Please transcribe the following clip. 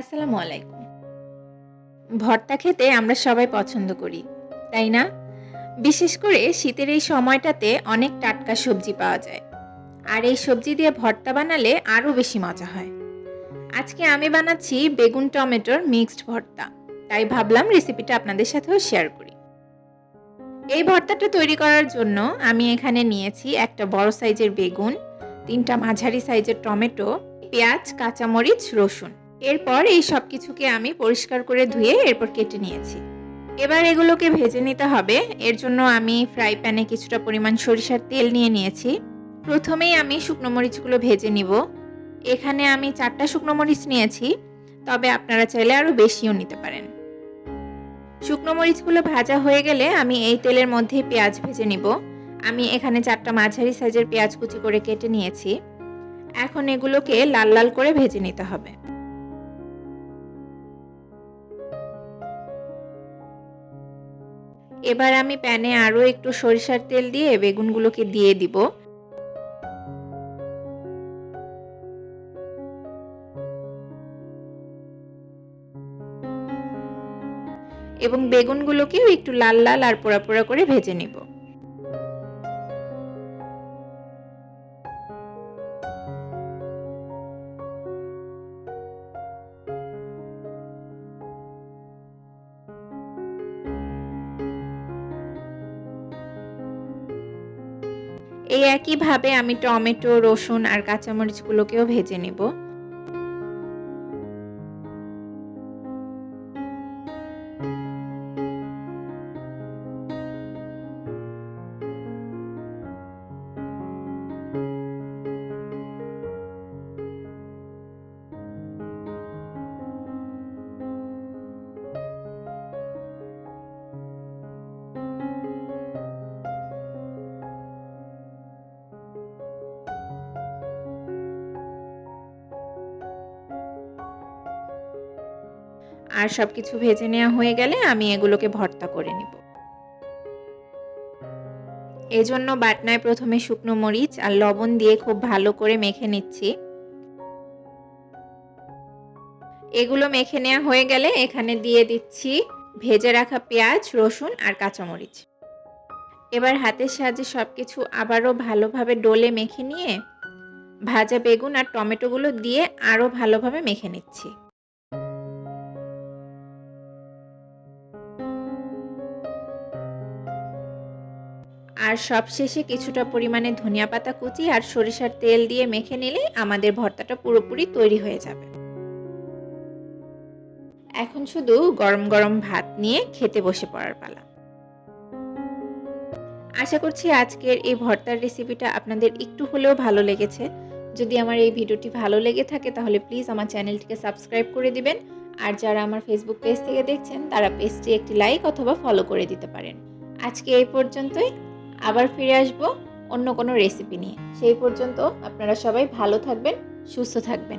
আসসালামু আলাইকুম। ভর্তা খেতে আমরা সবাই পছন্দ করি, তাই না? বিশেষ করে শীতের এই সময়টাতে অনেক টাটকা সবজি পাওয়া যায়। আর এই সবজি দিয়ে ভর্তা বানালে আরও বেশি মজা হয়। আজকে আমি বানাচ্ছি বেগুন টমেটোর মিক্সড ভর্তা। তাই ভাবলাম রেসিপিটা আপনাদের সাথেও শেয়ার করি। এই ভর্তাটা তৈরি করার জন্য আমি এখানে নিয়েছি একটা বড় সাইজের বেগুন, তিনটা মাঝারি সাইজের টমেটো, পেঁয়াজ, কাঁচামরিচ, রসুন। এরপর এই সব কিছুকে আমি পরিষ্কার করে ধুয়ে এরপর কেটে নিয়েছি। এবার এগুলোকে ভেজে নিতে হবে। এর জন্য আমি ফ্রাই প্যানে কিছুটা পরিমাণ সরিষার তেল নিয়ে নিয়েছি। প্রথমেই আমি শুকনো মরিচগুলো ভেজে নিব। এখানে আমি চারটা শুকনো মরিচ নিয়েছি, তবে আপনারা চাইলে আরও বেশিও নিতে পারেন। শুকনো মরিচগুলো ভাজা হয়ে গেলে আমি এই তেলের মধ্যে পেঁয়াজ ভেজে নিব। আমি এখানে চারটা মাঝারি সাইজের পেঁয়াজ কুচি করে কেটে নিয়েছি। এখন এগুলোকে লাল লাল করে ভেজে নিতে হবে। এবার আমি প্যানে আরও একটু সরিষার তেল দিয়ে বেগুনগুলোকে দিয়ে দিব। এবং বেগুনগুলোকেও একটু লাল লাল আর পোড়া পোড়া করে ভেজে নিব। এই একইভাবে আমি টমেটো রসুন আর কাঁচামরিচগুলোকেও ভেজে নেব। আর সব কিছু ভেজে নেওয়া হয়ে গেলে আমি এগুলোকে ভর্তা করে নিব। এজন্য বাটনায় প্রথমে শুকনো মরিচ আর লবণ দিয়ে খুব ভালো করে মেখে নিচ্ছি। এগুলো মেখে নেওয়া হয়ে গেলে এখানে দিয়ে দিচ্ছি ভেজে রাখা পেঁয়াজ, রসুন আর কাঁচামরিচ। এবার হাতের সাহায্যে সব কিছু আবারও ভালোভাবে ডোলে মেখে নিয়ে ভাজা বেগুন আর টমেটোগুলো দিয়ে আরও ভালোভাবে মেখে নিচ্ছি। আর সবশেষে কিছুটা পরিমাণে ধনিয়া পাতা কুচি আর সরিষার তেল দিয়ে মেখে নিলে আমাদের ভর্তাটা পুরোপুরি তৈরি হয়ে যাবে। এখন শুধু গরম গরম ভাত নিয়ে খেতে বসে পড়ার পালা। আশা করছি আজকের এই ভর্তার রেসিপিটা আপনাদের একটু হলেও ভালো লেগেছে। যদি আমার এই ভিডিওটি ভালো লেগে থাকে তাহলে প্লিজ আমার চ্যানেলটিকে সাবস্ক্রাইব করে দিবেন। আর যারা আমার ফেসবুক পেজ থেকে দেখছেন তারা পেজটি একটি লাইক অথবা ফলো করে দিতে পারেন। আজকে এই পর্যন্তই। আবার ফিরে আসব অন্য কোনো রেসিপি নিয়ে। সেই পর্যন্ত আপনারা সবাই ভালো থাকবেন, সুস্থ থাকবেন।